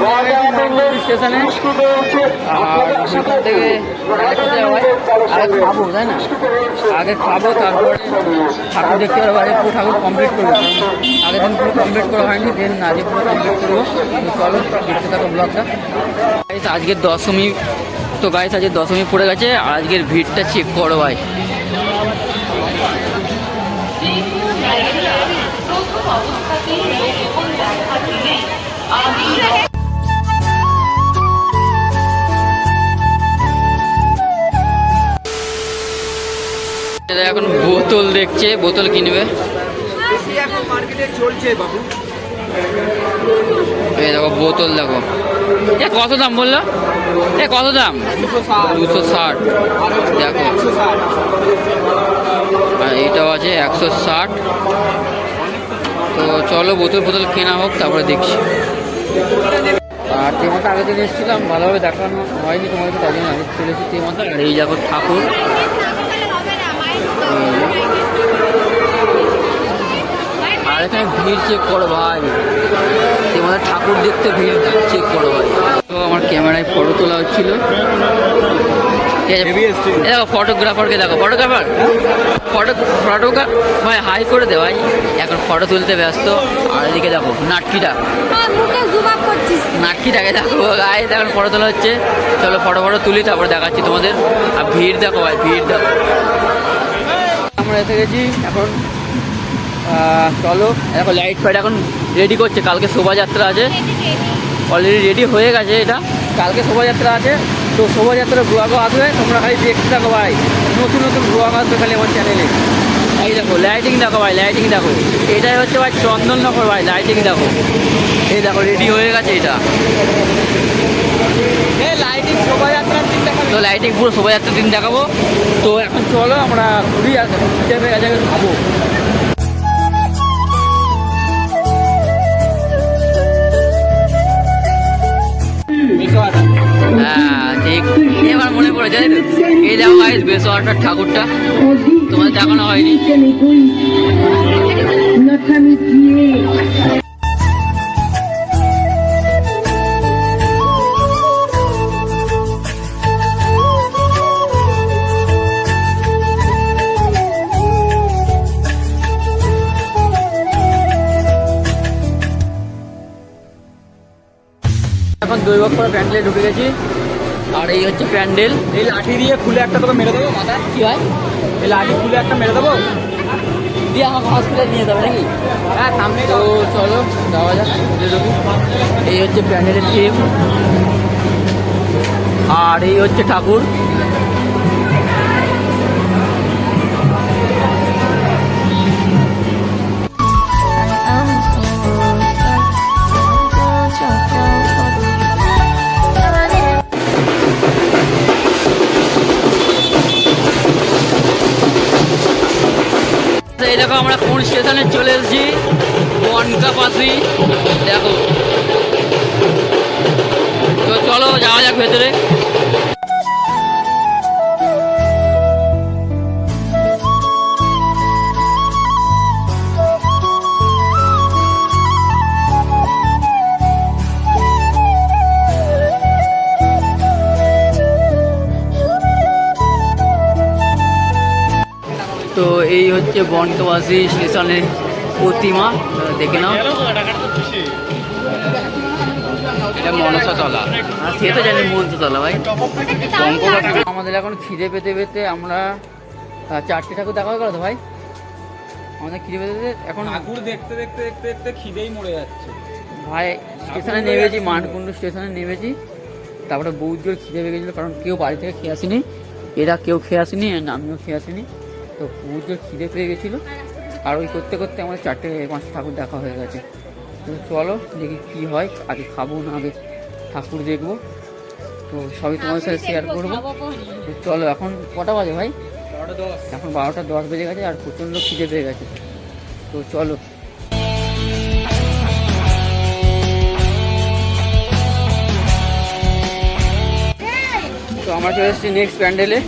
হয় আগে খাব তাই না আগে খাব তারপরে ঠাকুর দেখতে পারব আগে পুরো ঠাকুর কমপ্লিট করব আগের দিন পুরো কমপ্লিট করা হয়নি দেন আজকে পুরো কমপ্লিট করব চলো দেখতে থাকো ব্লগটা আজকের দশমী তো গাইস আজকে দশমী পড়ে গেছে আজকের ভিড়টা চেক করো ভাই এখন বোতল দেখছে, বোতল কিনবে চলছে এই দেখো, বোতল দেখো। এ, কত দাম বলল? এ, কত দাম? দুশো ষাট। দেখো। এইটাও আছে একশো ষাট। তো চলো, বোতল বোতল কেনা হোক, তারপরে দেখছি। আর তেমন আগে দিন এসেছিলাম, ভালোভাবে দেখানো হয়নি তোমাদেরকে, তাই জন্য আগে চলে এসেছি তেমন আর এই দেখো ঠাকুর। ভিড় চেক করো ভাই। তোমাদের ঠাকুর দেখতে ভিড় চেক করো ভাই। তো আমার ক্যামেরায় ফটো তোলা হচ্ছিল। দেখো ফটোগ্রাফারকে দেখো। ফটোগ্রাফার ফটো ফটোগ্রাফ ভাই হাই করে দে ভাই। এখন ফটো তুলতে ব্যস্ত। আর এদিকে দেখো নাটকিটা। নাটকিটাকে দেখো গায়ে এখন ফটো তোলা হচ্ছে। চলো ফটো ফটো তুলি তারপরে দেখাচ্ছি তোমাদের। আর ভিড় দেখো ভাই ভিড় দেখো। আমরা এসে গেছি এখন চলো। এখন লাইট ফাইট এখন রেডি করছে। কালকে শোভাযাত্রা আছে। অলরেডি রেডি হয়ে গেছে এটা। কালকে শোভাযাত্রা আছে। তো শোভাযাত্রা ব্লগও আসবে। তোমরা খালি দেখতে থাকো ভাই। নতুন নতুন ব্লগ আসবে খালি আমার চ্যানেলে এই দেখো লাইটিং দেখো ভাই লাইটিং দেখো। এটাই হচ্ছে ভাই চন্দননগর ভাই লাইটিং দেখো। এই দেখো রেডি হয়ে গেছে এটা। লাইটিং শোভাযাত্রার দিন তো লাইটিং পুরো শোভাযাত্রার দিন দেখাবো। তো এখন চলো, আমরা ঘুরি গেছে খাব গাইস বেসোয়ারটার ঠাকুরটা। তোমাদের দেখানো হয়নি। এখন এখন দৈবকপুরা প্যান্ডেলে ঢুকে গেছি। আর এই হচ্ছে প্যান্ডেল। এই লাঠি দিয়ে খুলে একটা তোকে মেরে দেবো? মাথায় কি হয়? এই লাঠি খুলে একটা মেরে দেবো? দিয়ে আমাকে হসপিটাল নিয়ে যাবে নাকি? হ্যাঁ সামনে তো চলো যাওয়া যাক এই হচ্ছে প্যান্ডেলের থিম আর এই হচ্ছে ঠাকুর। এই দেখো আমরা কোন স্টেশনে চলে এসেছি? বনকা পাশি দেখো। তো চলো, যাওয়া যাক ভেতরে। হচ্ছে বনকাবাসী স্টেশনের প্রতিমা দেখে নাও। এটা মনসা তলা আর সে তো জানি মনসা তলা ভাই আমাদের এখন খিদে পেতে পেতে আমরা চারটে ঠাকুর দেখা হয়ে গেল তো ভাই? আমাদের খিদে পেতে পেতে এখন ঠাকুর দেখতে দেখতে দেখতে দেখতে খিদেই মরে যাচ্ছে। ভাই স্টেশনে নেমেছি মানকুণ্ডু স্টেশনে নেমেছি। তারপরে বহুত জোর খিদে পেয়ে গেছিল কারণ কেউ বাড়ি থেকে খেয়ে আসেনি। এরা কেউ খেয়ে আসেনি আমিও খেয়ে আসিনি। তো জোর খিদে পেয়ে গেছিল। আর ওই করতে করতে আমাদের চারটে পাঁচটা ঠাকুর দেখা হয়ে গেছে। তো চলো দেখি কী হয় আগে খাব না আগে ঠাকুর দেখব। তো সবই তোমাদের সাথে শেয়ার করব। তো চলো এখন কটা বাজে ভাই? এখন বারোটা দশ বেজে গেছে আর প্রচণ্ড খিদে পেয়ে গেছে। তো চলো। তো আমরা চলে এসেছি নেক্সট প্যান্ডেলে।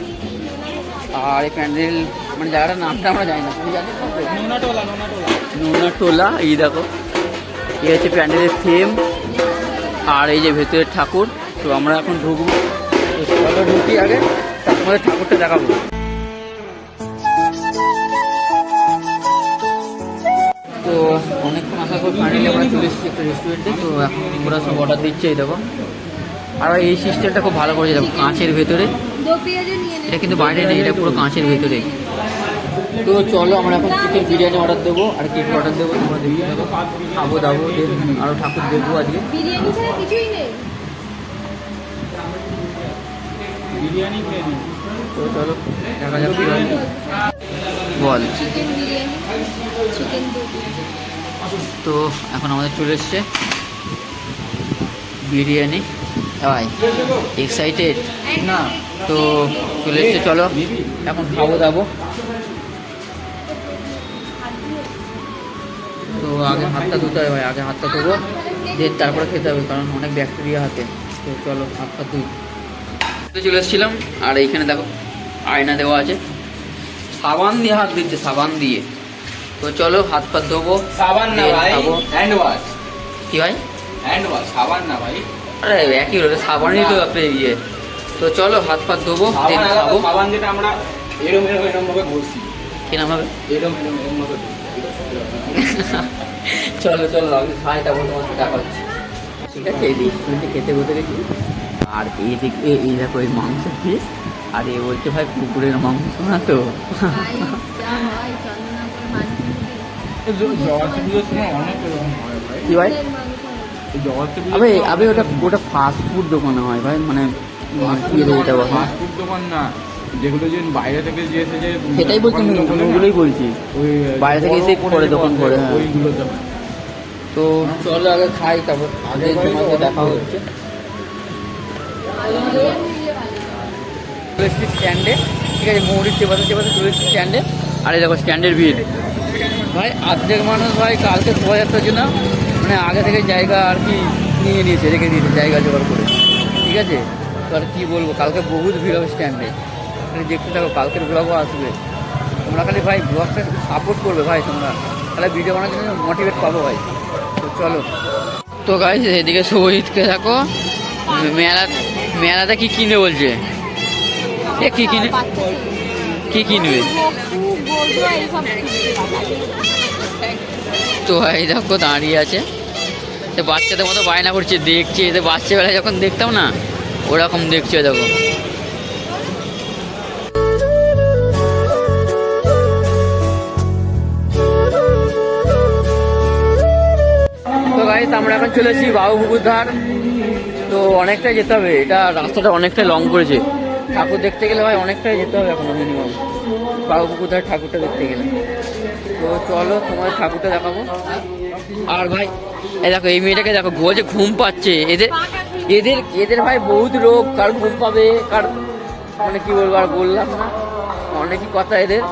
আর এই প্যান্ডেল মানে জায়গাটার নামটা আমরা জানি না। তুমি নোনাটোলা টোলা এই দেখো। এই হচ্ছে প্যান্ডেলের থিম আর এই যে ভেতরের ঠাকুর। তো আমরা এখন ঢুকবো। তো চলো ঢুকি আগে। তারপরে ঠাকুরটা দেখাবো। তো অনেকক্ষণ আশা করে ফাইনালি আমরা চলে এসেছি একটা রেস্টুরেন্টে তো এখন ওরা সব অর্ডার দিচ্ছে এই দেখো। আর এই সিস্টেমটা খুব ভালো করেছে। দেখো কাঁচের ভেতরে। এটা কিন্তু বাইরে নেই এটা পুরো কাঁচের ভেতরে। তো চলো আমরা এখন চিকেন বিরিয়ানি অর্ডার দেবো আর কেক অর্ডার দেবো তোমরা দেখি খাব দাবো দেন আরও ঠাকুর দেখব আজকে। তো চলো দেখা যাক বল। তো এখন আমাদের চলে এসছে বিরিয়ানি। ভাই এক্সাইটেড না তো চলে এসছে চলো। এখন খাব দাবো। আগে হাতটা ধুতে হবে ভাই আগে হাতটা ধুবো দেন তারপরে খেতে হবে কারণ অনেক ব্যাকটেরিয়া হাতে। তো চলো হাতটা ধুই। তো চলে এসেছিলাম আর এইখানে দেখো আয়না দেওয়া আছে। সাবান দিয়ে হাত দিচ্ছে সাবান দিয়ে। তো চলো হাত পা ধোবো সাবান না ভাই। হ্যান্ড ওয়াশ কি ভাই? হ্যান্ড ওয়াশ সাবান না ভাই। আরে একই সাবানই তো আপনি ইয়ে। তো চলো হাত পা ধোবো সাবান যেটা আমরা এরম এরম এরম ভাবে ঘষছি কি নাম হবে? এরম এরম এরম ভাবে চলো চলো, আমি খাই তারপর তোমার দেখা হচ্ছে। ঠিক আছে এই রেস্টুরেন্টে খেতে বসে গেছি। আর এই এ- এই দেখো, এই মাংস পিস আর এ বলছে, ভাই কুকুরের মাংস না তো? ভাই? আবে ওটা ওটা ফাস্ট ফুড দোকানে হয়, ভাই। মানে ফাস্ট ফুড দোকান না। যেগুলো যে বাইরে থেকে যে এসে যে সেটাই বলছি ওগুলোই বলছি। ওই বাইরে থেকে এসে করে দোকান করে, হ্যাঁ। ওইগুলোতে। তো চলো আগে খাই তারপর আগে তোমাকে দেখা হচ্ছে। চলে স্ট্যান্ডে ঠিক আছে মৌরির চেপাতে চেপাতে চলে এসেছি স্ট্যান্ডে। আর দেখো স্ট্যান্ডের ভিড়। ভাই অর্ধেক মানুষ ভাই কালকে শোভাযাত্রার জন্য মানে আগে থেকে জায়গা আর কি নিয়ে নিয়েছে রেখে দিয়েছে জায়গা জোগাড় করে। ঠিক আছে? তো আর কী বলব কালকে বহুত ভিড় হবে স্ট্যান্ডে। খালি দেখতে থাকো, কালকের ব্লগও আসবে। তোমরা খালি ভাই ব্লগটা সাপোর্ট করবে ভাই তোমরা। তাহলে ভিডিও বানানোর জন্য মোটিভেট পাবো ভাই। তো চলো। তো গাইজ এদিকে শহীদকে থাকো মেলা মেলাতে কি কিনে বলছে? এ কি কিনে কি কিনবে? তো এই দেখো দাঁড়িয়ে আছে। তো বাচ্চাদের মতো বায়না করছে, দেখছে। এতে বাচ্চাবেলায় যখন দেখতাম না, ওরকম দেখছে দেখো। তো আমরা এখন চলে এসেছি বাবুপুকুর ধার। তো অনেকটাই যেতে হবে। এটা রাস্তাটা অনেকটাই লং করেছে। ঠাকুর দেখতে গেলে ভাই অনেকটাই যেতে হবে এখন মিনিমাম বাবুপুকুর ধার ঠাকুরটা দেখতে গেলে। তো চলো তোমার ঠাকুরটা দেখাবো। আর ভাই এই দেখো, এই মেয়েটাকে দেখো বলছে ঘুম পাচ্ছে। এদের এদের এদের ভাই বহুত লোক কার ঘুম পাবে, কার মানে কি বলব আর বললাম না। অনেকই কথা এদের।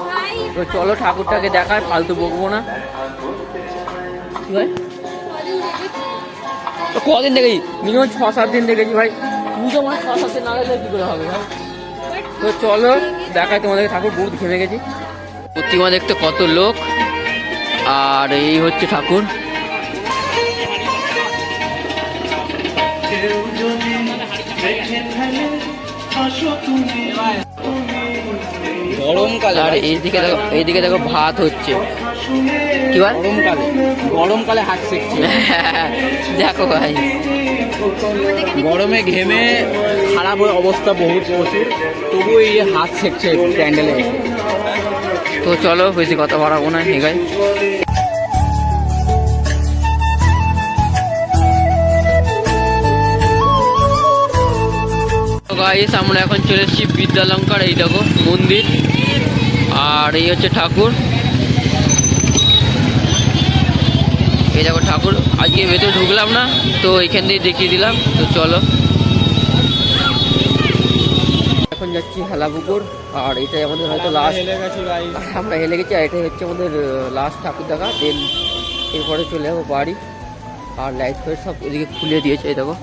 তো চলো ঠাকুরটাকে দেখায়, ফালতু বকবো না। ভাই? কদিন দেখেছি? মিনিমাম ছ সাত দিন দেখেছি ভাই। পুজো মানে ছ সাত দিন না গেলে কি করে হবে ভাই? তো চলো দেখায় তোমাদেরকে ঠাকুর বহুত ঘেমে গেছি। প্রতিমা দেখতে কত লোক। আর এই হচ্ছে ঠাকুর। গরমকালে আর এইদিকে দেখো এইদিকে দেখো ভাত হচ্ছে। কি বল? গরমকালে গরমকালে হাত সেকছে। দেখো ভাই। গরমে ঘেমে খারাপ অবস্থা বহুত প্রচুর তবু এই যে হাত সেকছে প্যান্ডেলে। তো চলো বেশি কথা বাড়াবো না আছে গাইস আমরা এখন চলে এসেছি বিদ্যালঙ্কার এই দেখো মন্দির। আর এই হচ্ছে ঠাকুর। এই দেখো ঠাকুর আজকে ভেতরে ঢুকলাম না তো এখান দিয়ে দেখিয়ে দিলাম তো চলো। এখন যাচ্ছি হেলাপুকুর আর এটাই আমাদের হয়তো লাস্ট আমরা হেলে গেছি আর এটাই হচ্ছে আমাদের লাস্ট ঠাকুর দেখা দেন এরপরে চলে যাব বাড়ি আর লাইট ফাইট সব এদিকে খুলে দিয়েছে এই দেখো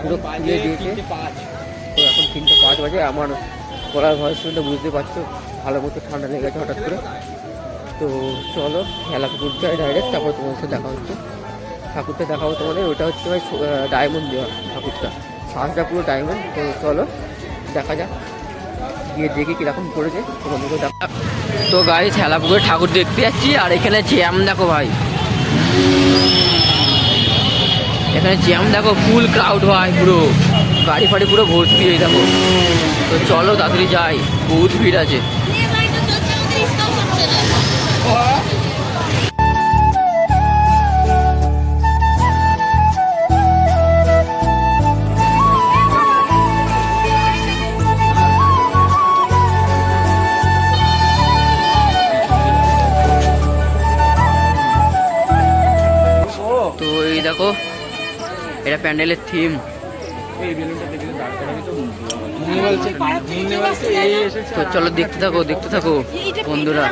পুরো খুলে দিয়েছে। পাঁচ। তো এখন তিনটে পাঁচ বাজে আমার গলার ভয়েস শুনতে বুঝতে পারছ ভালো মতো ঠান্ডা লেগে গেছে হঠাৎ করে। তো চলো, খেলা হেলাপুকুর যাই ডাইরেক্ট তারপর তোমার সাথে দেখা হচ্ছে। ঠাকুরটা দেখাবো তোমাদের, ওটা হচ্ছে ভাই ডায়মন্ড দেওয়া ঠাকুরটা। সাজটা পুরো ডায়মন্ড তো চলো, দেখা যাক। গিয়ে দেখি কীরকম করেছে তোমাদেরকে দেখা তো গাড়ি ঠেলা পুকুরে ঠাকুর দেখতে যাচ্ছি, আর এখানে জ্যাম দেখো ভাই। এখানে জ্যাম দেখো ফুল ক্রাউড ভাই, পুরো। গাড়ি ফাড়ি পুরো ভর্তি এই দেখো। তো চলো, তাড়াতাড়ি যাই, বহুত ভিড় আছে। প্যান্ডেলের থিম। তো চলো দেখতে থাকো দেখতে থাকো, বন্ধুরা।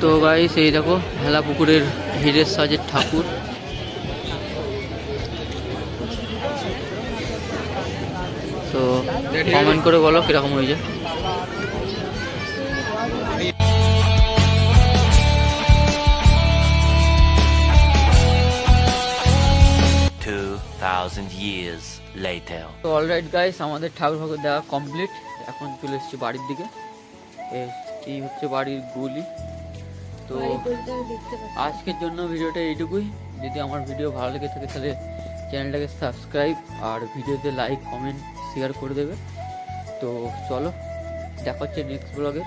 তো গাই সেই দেখো হেলা পুকুরের হিরের সাজের ঠাকুর। তো কমেন্ট করে বলো কীরকম হয়েছে. তো অলরাইট গাইস আমাদের ঠাকুর ফাকুর দেওয়া কমপ্লিট এখন চলে এসেছি বাড়ির দিকে। এই হচ্ছে বাড়ির গুলি। তো আজকের জন্য ভিডিওটা এইটুকুই। যদি আমার ভিডিও ভালো লেগে থাকে তাহলে চ্যানেলটাকে সাবস্ক্রাইব আর ভিডিওতে লাইক কমেন্ট শেয়ার করে দেবে। তো চলো দেখা হচ্ছে নেক্সট ব্লগে